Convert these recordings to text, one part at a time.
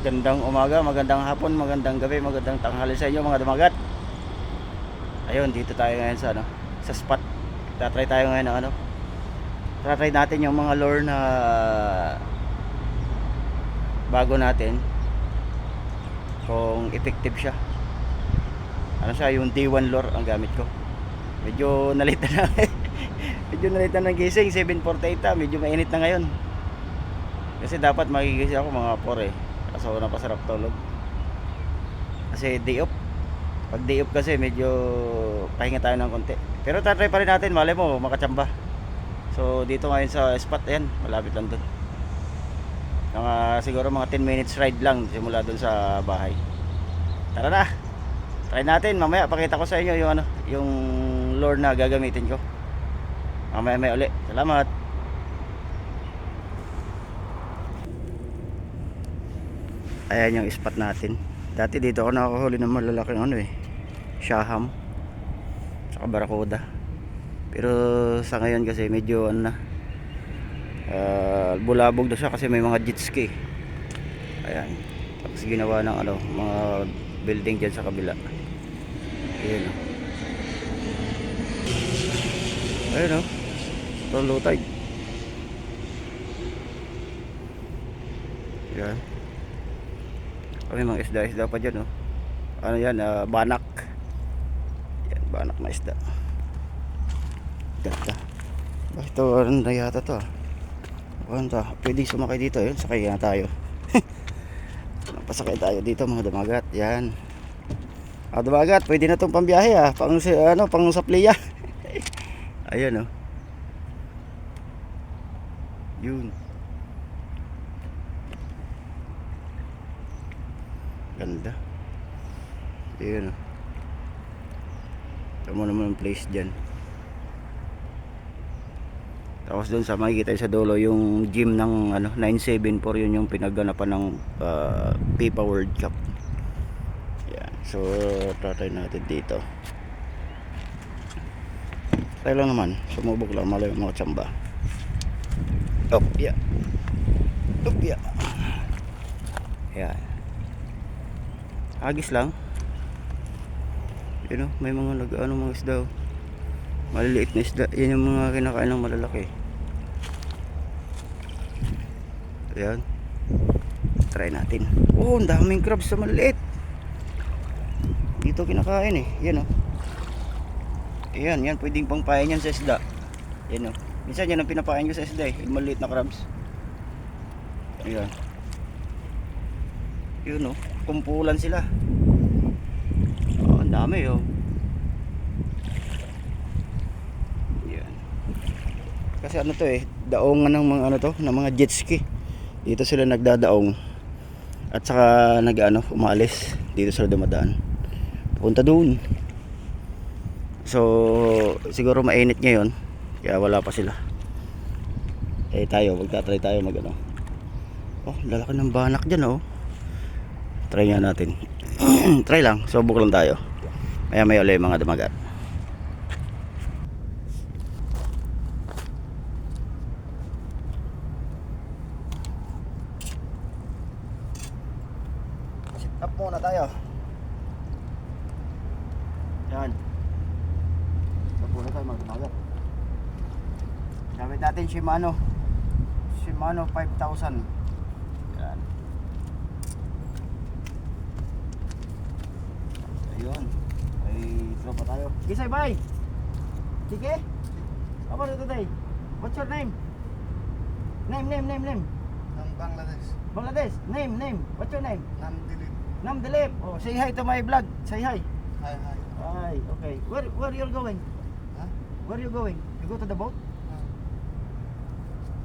Gandang umaga, magandang hapon, magandang gabi, magandang tanghali sa inyo mga dumagat. Ayun, dito tayo ngayon sa ano, sa spot. Tatry tayo ngayon ng ano. Tatry natin yung mga lure na bago natin kung effective siya. Ano siya, yung D1 lure ang gamit ko. Medyo nalita na. medyo nalita ng gising, 7.48 ah. medyo mainit na ngayon. Kasi dapat magigising ako mga 4 eh. Kaso napasarap tulog. Kasi day off. Pag day off kasi medyo pahinga tayo ng konti. Pero tatry pa rin natin, malay mo, makachamba. So dito ngayon sa spot, ayan, malapit lang dun. Mga, siguro mga 10 minutes ride lang simula dun sa bahay. Tara na! Try natin, mamaya pakita ko sa inyo yung ano, yung lure na gagamitin ko. Mamaya may uli. Salamat! Ayan yung spot natin. Dati dito ako nakakahuli ng malalaking ano eh. Shaham. Saka barakuda. Pero sa ngayon kasi medyo ano na. ah, bulabog na siya kasi may mga jet ski. Ayan. Tapos ginawa ng ano, mga building dyan sa kabila. Ayan o. Ayan o. Ito ang low tide. Ayan. Kami mga isda-isda pa dyan, oh. Ano yan, ah, banak. Yan, banak na isda. Ganda. Bakit ito, ano na yata to, ah. Ano to, pwede sumakay dito, yun, sakay na tayo. Pasakay tayo dito, mga damagat. Yan. Ah, damagat, pwede na tong pambiyahe, ah. Pang, ano, pang sapliya. Ayan, oh. Yun. Ganda. Ayun o. Tama naman ang place dyan. Tapos doon sa makikita sa dulo yung gym ng ano 974 yun yung pinaganapan ng uh, FIFA World Cup. Yan. So tatry natin dito. Try lang naman. Sumubok lang malay mga tsamba. Up, yeah. Yan. Agis lang. Yun o, may mga nag ano mga isda o. Maliliit na isda. Yan yung mga kinakain ng malalaki. Ayan. Try natin. Oh, ang daming crabs sa maliliit. Dito kinakain eh. Yan o. Ayan, yan. Pwedeng pangpain yan sa isda. Yan o. Minsan yan ang pinapain ko sa isda eh. Yung maliliit na crabs. Ayan. Yun o. Kumpulan sila. Ang dami oh. Yan. Kasi ano to eh, daongan ng mga ano to, ng mga jet ski. Dito sila nagdadaong. At saka nag-ano, umalis. Dito sila dumadaan. Punta doon. So, siguro mainit ngayon. Kaya wala pa sila. Eh tayo, magta-try tayo mag ano. Oh, lalaki ng banak dyan oh. Try nga natin. Try lang, subok lang tayo. Maya may ulit mga damagat. Sit up muna tayo. Yan. Up muna tayo mga damagat. Gamit natin Shimano. Shimano 5000. Yan. Ayun. Ay, Kisay, bye! Sige? Are you today? What's your name? Name, name, name, name. ng Bangladesh. Bangladesh. Name, name. What's your name? Namdilip. Nam Dilip. Oh, say hi to my vlog. Say hi. Hi, hi. Hi. Okay. Where where you're going? Huh? Where you going? You go to the boat?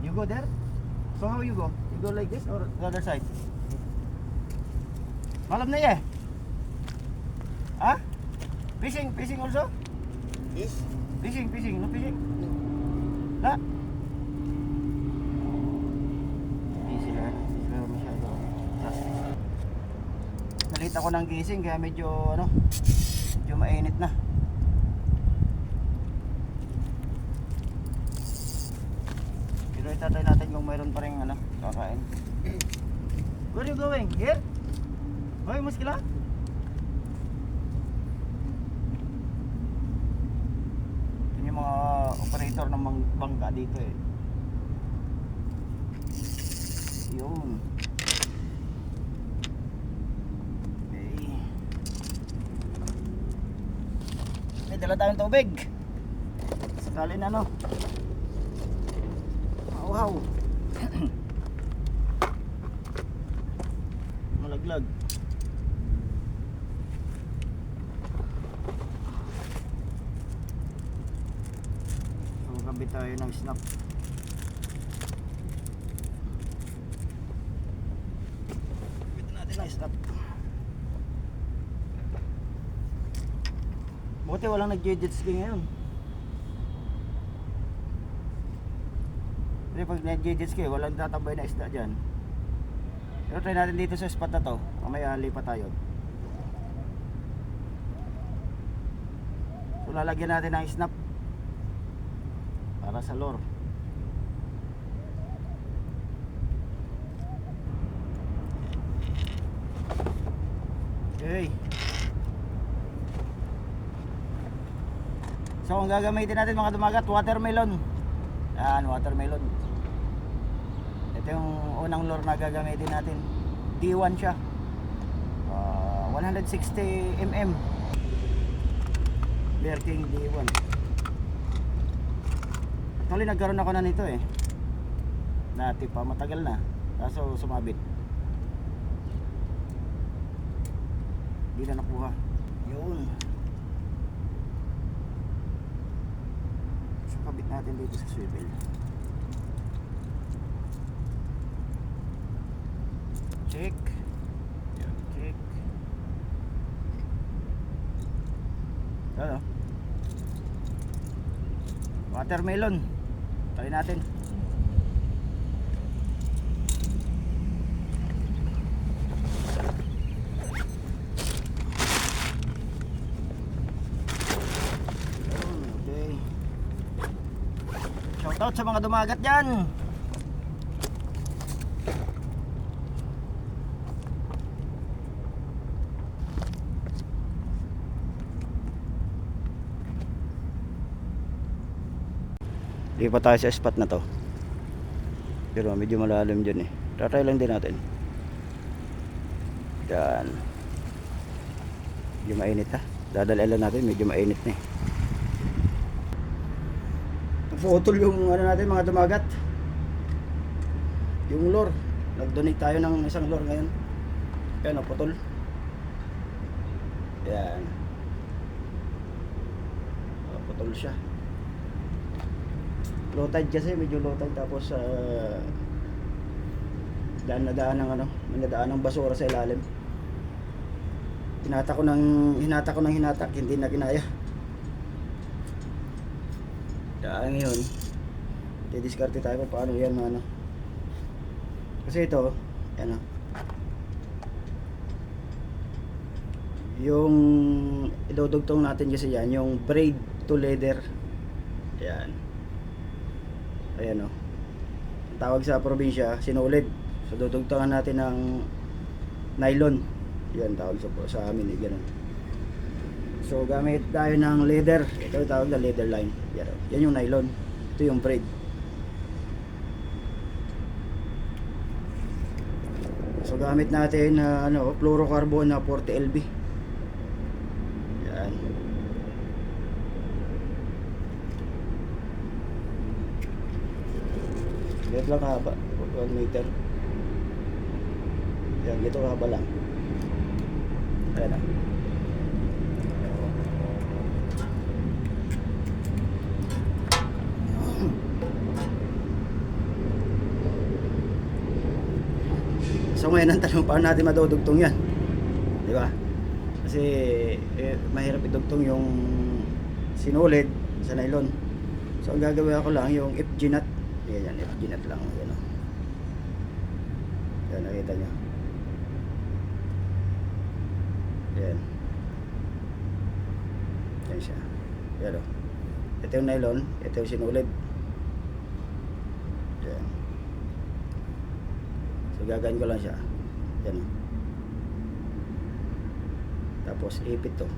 You go there? So how you go? You go like this or the other side? Malam na eh. Ah? Fishing, fishing also? Yes? Fishing, fishing, no fishing? Na? Busy na. Sila masyado. Nalita ko ng gising kaya medyo ano, medyo mainit na. Pero itatry natin kung mayroon pa rin ano, kakain. Where are you going? Here? Hoy, muskila? Yun yung mga operator ng bangka dito eh. Yun. Okay. May dala tayong tubig. Sakali na no. Wow. Malaglag. Gabi tayo ng snap. Gabi natin ng snap. Buti walang nag-jet ski ngayon. Kasi pag nag-jet ski, walang tatambay na isda dyan. Pero try natin dito sa spot na to. Mamaya lipat tayo. So lalagyan natin ng snap para sa lure. Okay. So ang gagamitin natin mga dumagat, watermelon. Yan, watermelon. Ito yung unang lure na gagamitin natin. D1 siya. Ah, 160 mm. Bear King D1. Actually nagkaroon ako na nito eh. Dati pa, matagal na. Kaso sumabit. Hindi na nakuha. Yun. So kabit natin dito sa swivel. Check. Check. Ano? Watermelon. Try natin. Yun, Okay. Shoutout sa mga dumagat dyan. Di pa tayo sa spot na to. Pero medyo malalim dyan eh. Tatry lang din natin. Yan. Medyo mainit ha. Dadalalan natin, medyo mainit na eh. Putol yung ano natin mga dumagat. Yung lure. Nag-donate tayo ng isang lure ngayon. Kaya naputol. Yan. Naputol siya. Low tide kasi, medyo low tide tapos sa daan na daan ng ano, nadaan ng basura sa ilalim. Hinata ko ng hinata ko ng hinatak, hindi na kinaya. Daan ngayon, didiskarte tayo kung paano yan ano. Kasi ito, yan o. Yung idudugtong natin kasi yan, yung braid to leather. Yan. Ayan o. Ang tawag sa probinsya, sinulid. So dudugtungan natin ng nylon. Yan tawag sa, sa amin eh, ganun. So gamit tayo ng leather. Ito tawag na leather line. Yan, o. yan yung nylon. Ito yung braid. So gamit natin na ano, fluorocarbon na 40 LB. Yan. Ganito lang kahaba. 1 meter. Yan, ganito kahaba lang. Ayan na. So ngayon ang tanong paano natin madudugtong yan? Di ba? Kasi eh, mahirap idugtong yung sinulid sa nylon. So ang gagawin ko lang yung FG nut. Yan yan, FG nut lang. Yan o. Yan, nakita nyo. Yan. Yan siya. Yan o. Ito yung nylon, ito yung sinulid. Yan. So gagawin ko lang siya. Yan. oh. Tapos ipit to.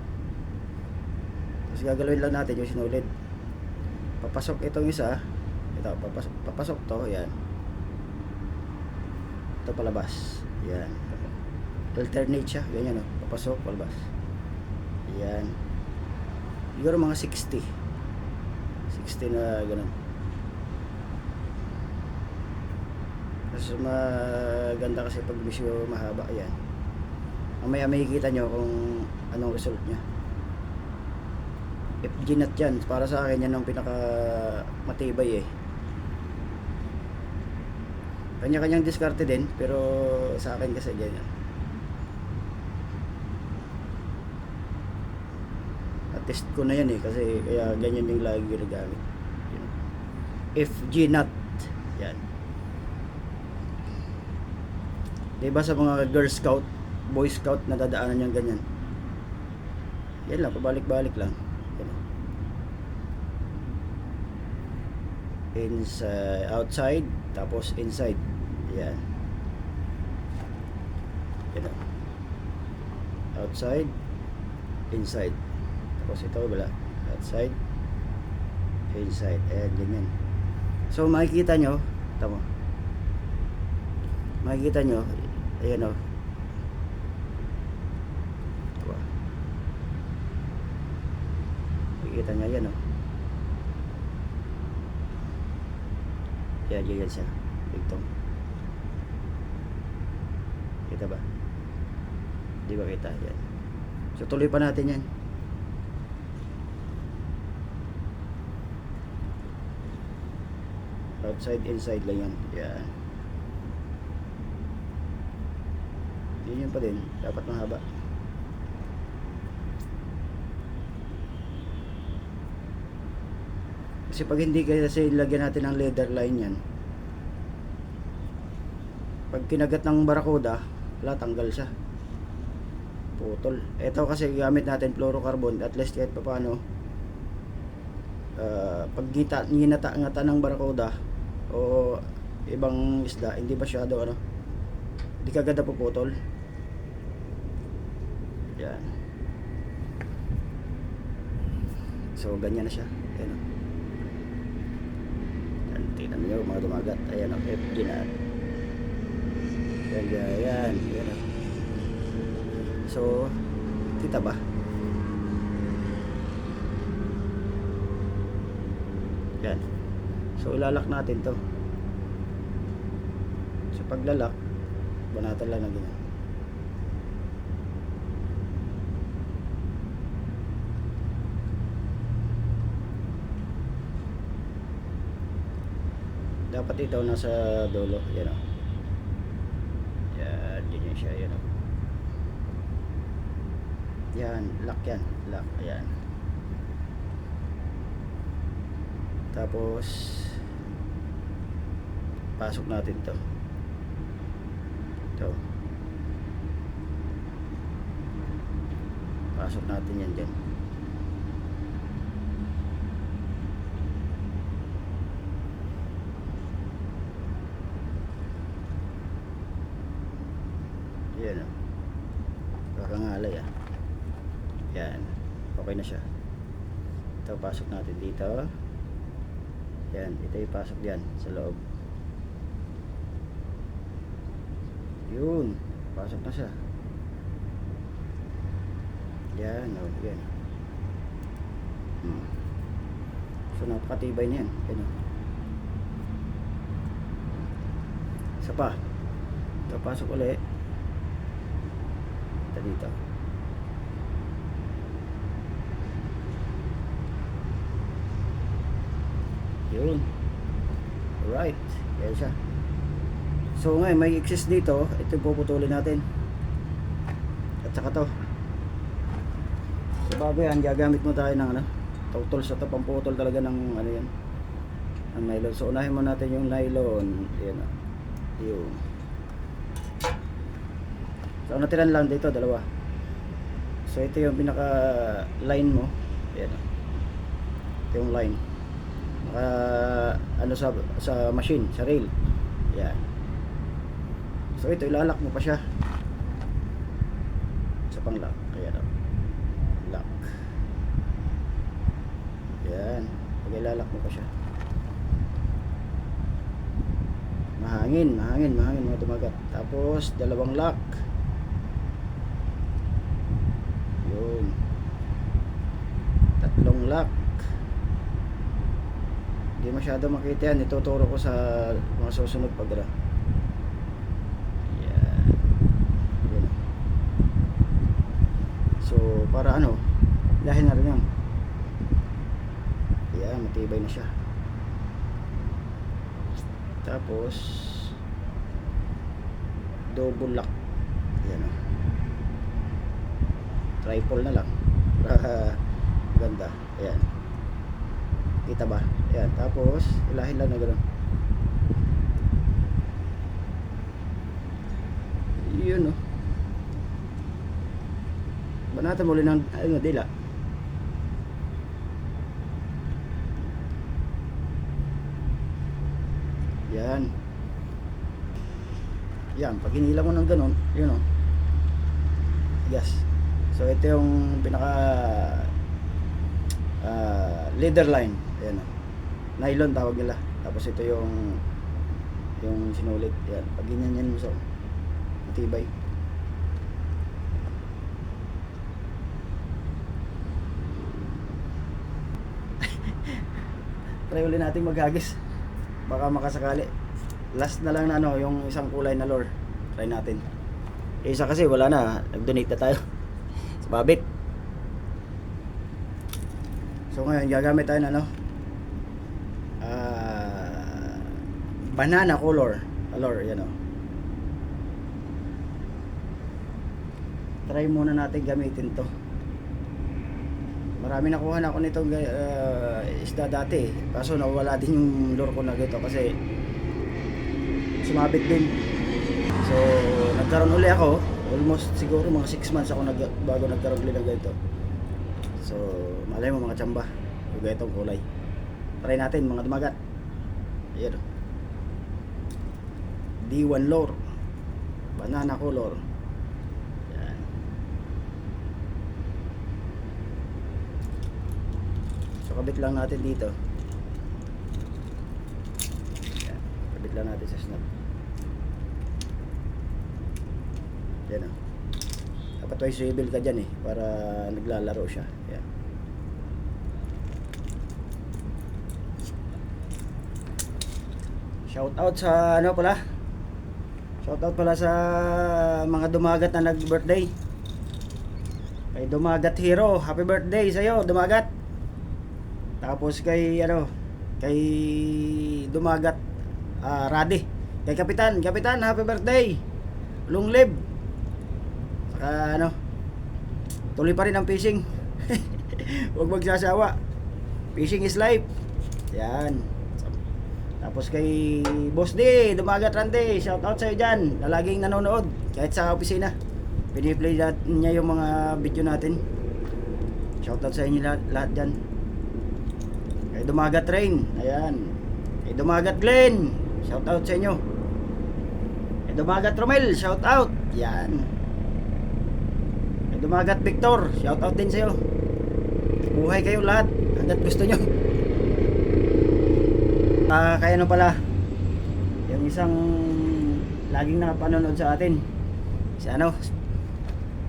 Tapos gagalawin lang natin yung sinulid. Papasok itong isa. Ito, papasok, papasok to. Yan. Ito palabas. Yan. Alternate siya. Ganyan o. Papasok, palabas. Yan. Siguro mga 60. 60 na ganun. Tapos maganda kasi pag medyo mahaba. Yan. Mamaya makikita nyo kung anong result niya. FG nut yan. Para sa akin yan ang pinaka matibay eh. Kanya-kanyang diskarte din. Pero sa akin kasi ganyan. At-test ko na yan eh. Kasi kaya ganyan yung lagi ginagamit. FG nut. Yan. Diba sa mga Girl Scout, Boy Scout, nadadaanan yung ganyan. Yan lang, pabalik-balik lang. Yan. Inside, outside, tapos inside. Yan. Yan. o. Outside, inside. Tapos ito wala. Outside, inside. Ayan, ganyan. So makikita nyo, tama. Makikita nyo, ayan o. Ah. Makikita nyo, yan o. Yan, yan, yan siya. Bigtong. Kita ba? Di ba kita? Yan. So tuloy pa natin yan. Outside, inside lang yan. Yan. Yun yun pa din. Dapat mahaba. Kasi pag hindi kasi lagyan natin ng leather line yan, pag kinagat ng barakuda, wala, tanggal siya. Putol. Ito kasi gamit natin fluorocarbon, at least kahit pa paano, uh, pag gita, ginata-ngata ng barakuda, o ibang isda, hindi masyado ano, hindi kagad puputol. Yan. So, ganyan na siya. Ayan o. Yan, tingnan nyo mga dumagat. Ayan o, FG na. Yan, yan. So, kita ba? Yan. So, ilalak natin to. Sa paglalak, banatan lang na ganyan. dapat ito nasa dulo yan ganyan siya yan o yan lock yan lock ayan. Tapos pasok natin to. To pasok natin yan dyan Yan o. Kakangalay ah. Yan. Okay na siya. Ito, pasok natin dito. Yan. Ito yung pasok diyan sa loob. Yun. Pasok na siya. Yan. O, yan. Hmm. So, napakatibay na yan. Yan o. Isa pa. Ito, pasok ulit kita dito. Yun. Alright. Yan siya. So ngayon may excess dito. Ito puputulin natin. At saka to. So bago yan gagamit mo tayo ng ano total sa to pamputol talaga ng ano yan ng nylon. So unahin mo natin yung nylon. Yan ah. yun So, ang natiran lang dito, dalawa. So, ito yung pinaka line mo. Ayan. oh. Ito yung line. Naka, ano sa, sa machine, sa rail. Ayan. So, ito, ilalak mo pa siya. Sa pang lock. Kaya na. Lock. Yan. Pag ilalak mo pa siya. Mahangin, mahangin, mahangin mga dumagat. Tapos, dalawang lock. Yun. Tatlong lock. Hindi masyado makita yan. Ituturo ko sa mga susunod pag Yan. Yan. So, para ano, dahil na rin yan. Yan, matibay na siya. Tapos, double lock. Yan o. Triple na lang. Ganda. Ayan. Kita ba? Ayan. Tapos, ilahin lang na gano'n. Yun o. Banatan mo ulit ng ano, dila. Yan. Yan, pag hinila mo ng ganun, yun o. Yes. So ito yung pinaka ah, leader line. Ayan. Nylon tawag nila. Tapos ito yung yung sinulit. Yan. Pag ganyan yan mo so matibay. Try ulit natin maghagis. Baka makasakali. Last na lang na ano, yung isang kulay na lure. Try natin. Isa kasi wala na. Nag-donate na tayo. Babit. So ngayon, gagamit tayo na ano. Ah, banana color. Color, yan o. Try muna natin gamitin to. Marami nakuha na ako nito uh, isda dati. Kaso nawala din yung lure ko na gito kasi sumabit din. So, nagkaroon uli ako. Almost siguro mga 6 months ako nag, bago nagkaroon ng ganito. So, malay mo mga tsamba. Yung ganitong kulay. Try natin mga dumagat. Ayan o. D1 lure. Banana color. Yan. So, kabit lang natin dito. Yan. Kabit lang natin sa snap. Yan o. Dapat may swivel ka dyan eh. Para naglalaro siya. Yan. Shout out sa ano pala? Shout out pala sa mga dumagat na nag-birthday. Kay Dumagat Hero, happy birthday sa iyo, Dumagat. Tapos kay ano, kay Dumagat ah, Radi. Kay Kapitan, Kapitan, happy birthday. Long live. Saka ano, tuloy pa rin ang fishing. Huwag magsasawa. Fishing is life. Yan. Tapos kay Boss D, Dumagat Rante, shout out sa iyo dyan, na laging nanonood, kahit sa opisina. Piniplay niya yung mga video natin. Shout out sa inyo lahat, lahat dyan. Kay Dumagat Train, ayan. Kay Dumagat Glenn, shout out sa inyo. Kay Dumagat Romel, shout out. Yan. Dumagat Victor, shout out din sa iyo. Buhay kayo lahat, hanggat gusto nyo. Ah, kaya ano pala, yung isang laging nakapanonood sa atin, si ano,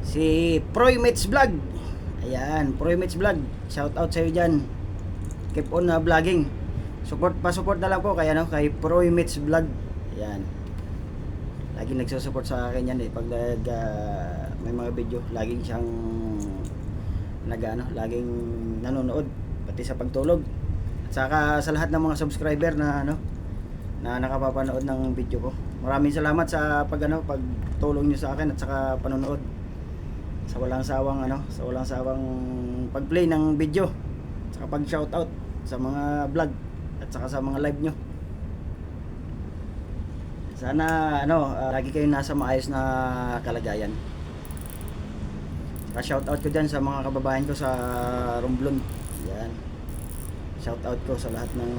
si Proymates Vlog. Ayan, Proymates Vlog. Shout out sa iyo diyan. Keep on na vlogging. Support pa support na lang po kay ano, kay Proymates Vlog. Ayan. Laging nagsusupport sa akin yan eh pag nag ah, may mga video, laging siyang nagano, laging nanonood pati sa pagtulog. At saka sa lahat ng mga subscriber na ano na nakapapanood ng video ko. Maraming salamat sa pag ano, pagtulong niyo sa akin at saka panonood. Sa walang sawang ano, sa walang sawang pag-play ng video. At saka pag-shoutout sa mga vlog at saka sa mga live nyo. Sana ano, ah, lagi kayong nasa maayos na kalagayan. Saka shoutout ko dyan sa mga kababayan ko sa Romblon. Yan. Shoutout ko sa lahat ng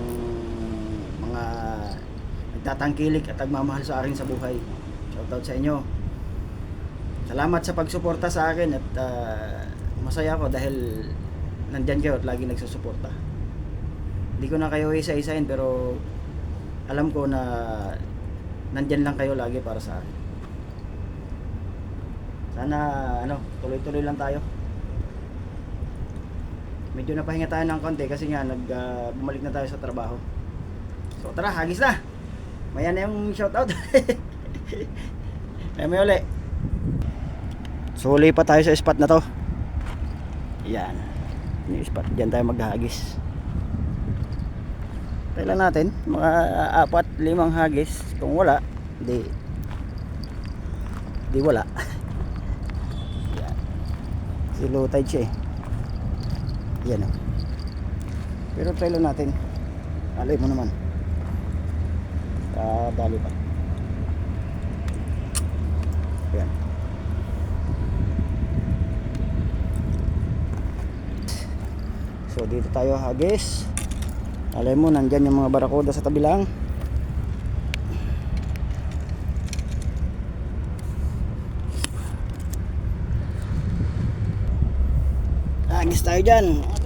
mga nagtatangkilik at nagmamahal sa akin sa buhay. Shoutout sa inyo. Salamat sa pagsuporta sa akin at ah, masaya ako dahil nandyan kayo at lagi nagsusuporta. Hindi ko na kayo isa-isahin pero alam ko na nandyan lang kayo lagi para sa akin. Sana ano, tuloy-tuloy lang tayo. Medyo napahinga tayo ng konti kasi nga nag ah, bumalik na tayo sa trabaho. So tara, hagis na. Maya na yung shoutout. May may uli pa tayo sa spot na to. Yan. Yung spot. Diyan tayo maghagis. Tayo lang natin. Mga apat, limang hagis. Kung wala, di di wala. Yan. Si low tide siya eh. Yan oh. Pero try lang natin. Alay mo naman. Ah, dali pa. Yan. So dito tayo hagis. Alam mo, nandyan yung mga barakuda sa tabi lang. Hagis tayo dyan.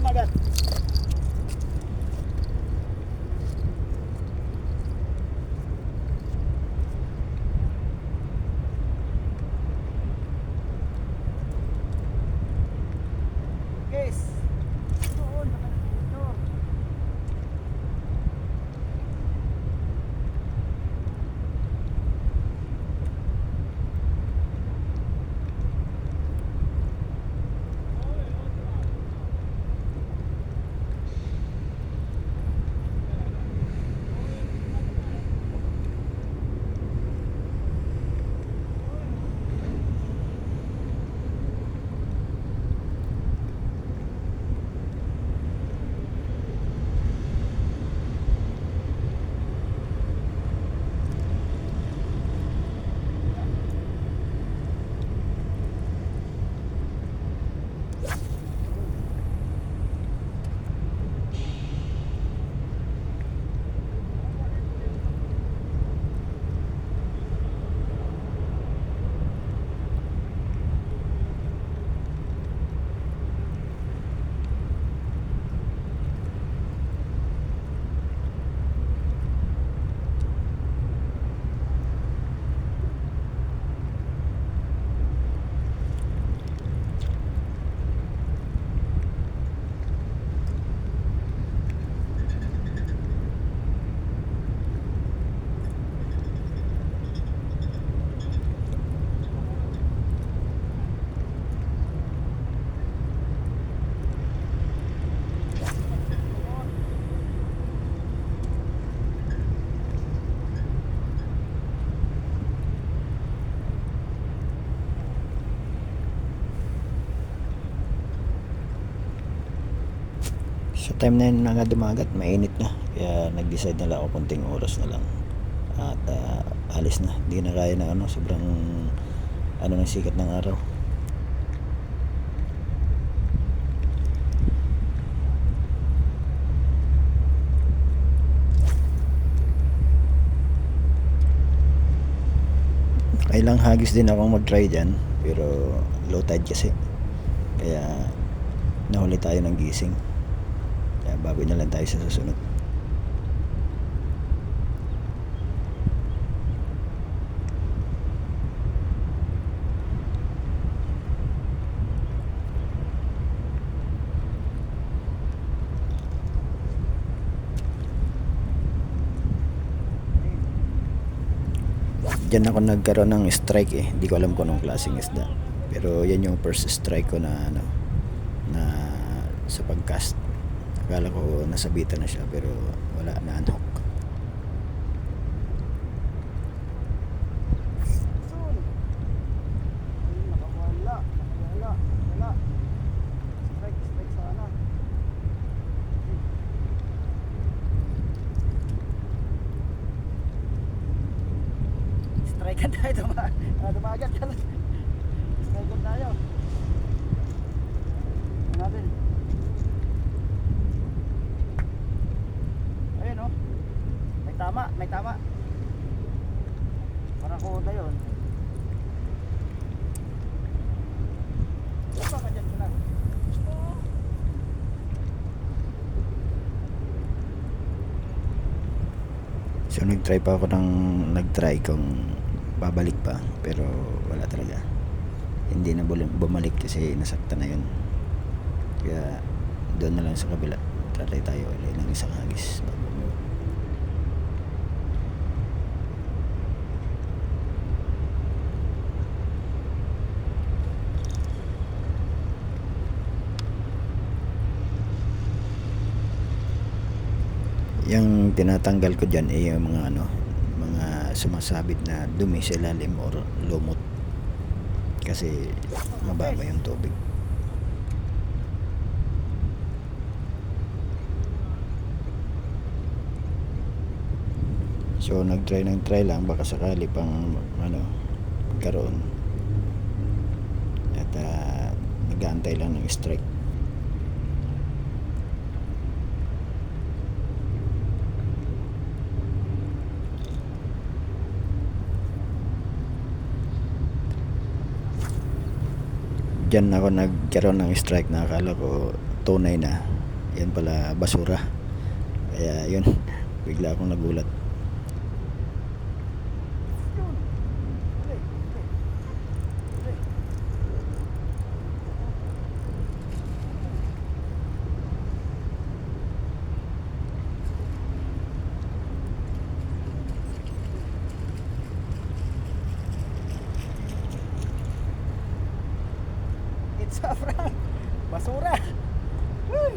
Sa time na yun na nga dumagat, mainit na. Kaya nag-decide na lang ako kunting oras na lang. At ah, alis na. Hindi na kaya na ano, sobrang ano ng sikat ng araw. Kailang hagis din akong mag-try dyan. Pero low tide kasi. Kaya nahuli tayo ng gising. Baboy na lang tayo sa susunod. Diyan ako nagkaroon ng strike eh. Hindi ko alam kung anong klaseng isda. Pero yan yung first strike ko na ano na sa pagcast. Akala ko nasabitan na siya pero wala na unhook. Ah. Ano natin? May tama, may tama. Parang kuda yun. Basta ka dyan sila. So nag-try pa ako ng nag-try kung babalik pa pero wala talaga. Hindi na bumalik kasi nasakta na yun. Kaya doon na lang sa kabila. Tatay tayo ulit ng isang hagis bago Yung tinatanggal ko dyan ay yung mga ano, mga sumasabit na dumi sa ilalim or lumot. Kasi mababa yung tubig. So nag-try ng try lang baka sakali pang ano karoon. At uh, nag-aantay lang ng strike. Diyan ako nagkaroon ng strike na akala ko tunay na. Yan pala basura. Kaya yun, bigla akong nagulat. It's a prank. Basura. Uy.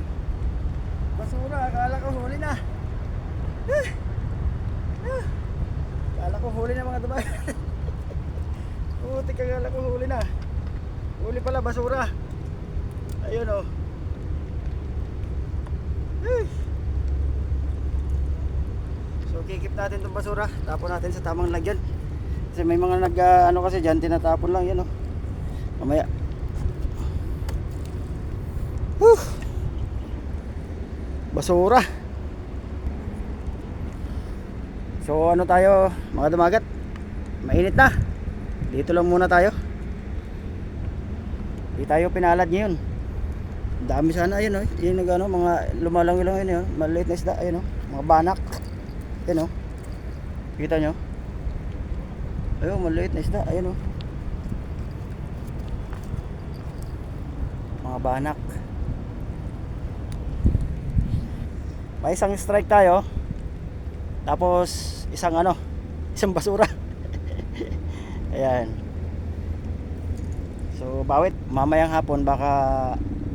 Basura. Akala ko huli na. Ah. Ah. Akala ko huli na mga diba? Putik akala ko huli na. Huli pala basura. Ayun oh. Ay. So kikip natin itong basura. Tapon natin sa tamang lagyan. Kasi may mga nag ah, ano kasi dyan tinatapon lang yan oh. Mamaya Whew. Basura. So ano tayo mga dumagat? Mainit na. Dito lang muna tayo. Hindi tayo pinalad ngayon. Dami sana ayun oh. Yung ano, mga lumalang lang yun oh. Maliit na isda ayun oh. Mga banak. Ayun oh. Kita nyo? Ayun, maliit na isda. Ayun oh. Mga banak. May isang strike tayo. Tapos isang ano, isang basura. Ayan. So bawit mamayang hapon baka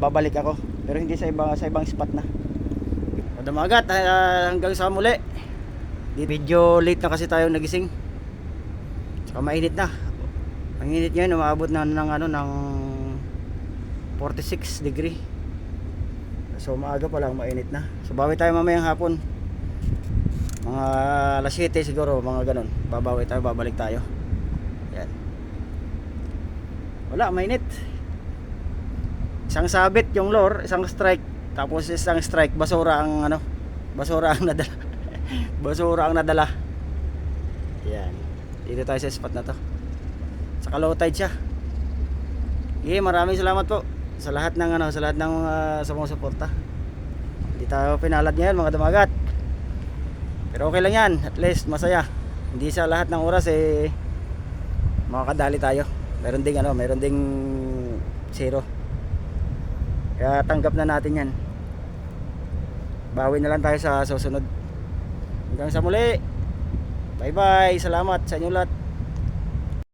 babalik ako. Pero hindi sa ibang sa ibang spot na. Madamagat ah, hanggang sa muli. Video late na kasi tayo nagising. Saka mainit na. Ang init ngayon umabot na ng ano ng 46 degree. So maaga pa lang mainit na. So bawi tayo mamayang hapon. Mga alas 7 siguro, mga ganun. Babawi tayo, babalik tayo. Yan. Wala, mainit. Isang sabit yung lure, isang strike. Tapos isang strike, basura ang ano, basura ang nadala. basura ang nadala. Yan. Dito tayo sa spot na to. Sa low tide siya. Okay, maraming salamat po sa lahat ng ano, sa lahat ng uh, sumusuporta. Hindi tayo pinalad ngayon mga damagat. Pero okay lang yan, at least masaya. Hindi sa lahat ng oras eh makakadali tayo. Meron ding ano, meron ding zero. Kaya tanggap na natin yan. Bawi na lang tayo sa susunod. Hanggang sa muli. Bye bye. Salamat sa inyo lahat.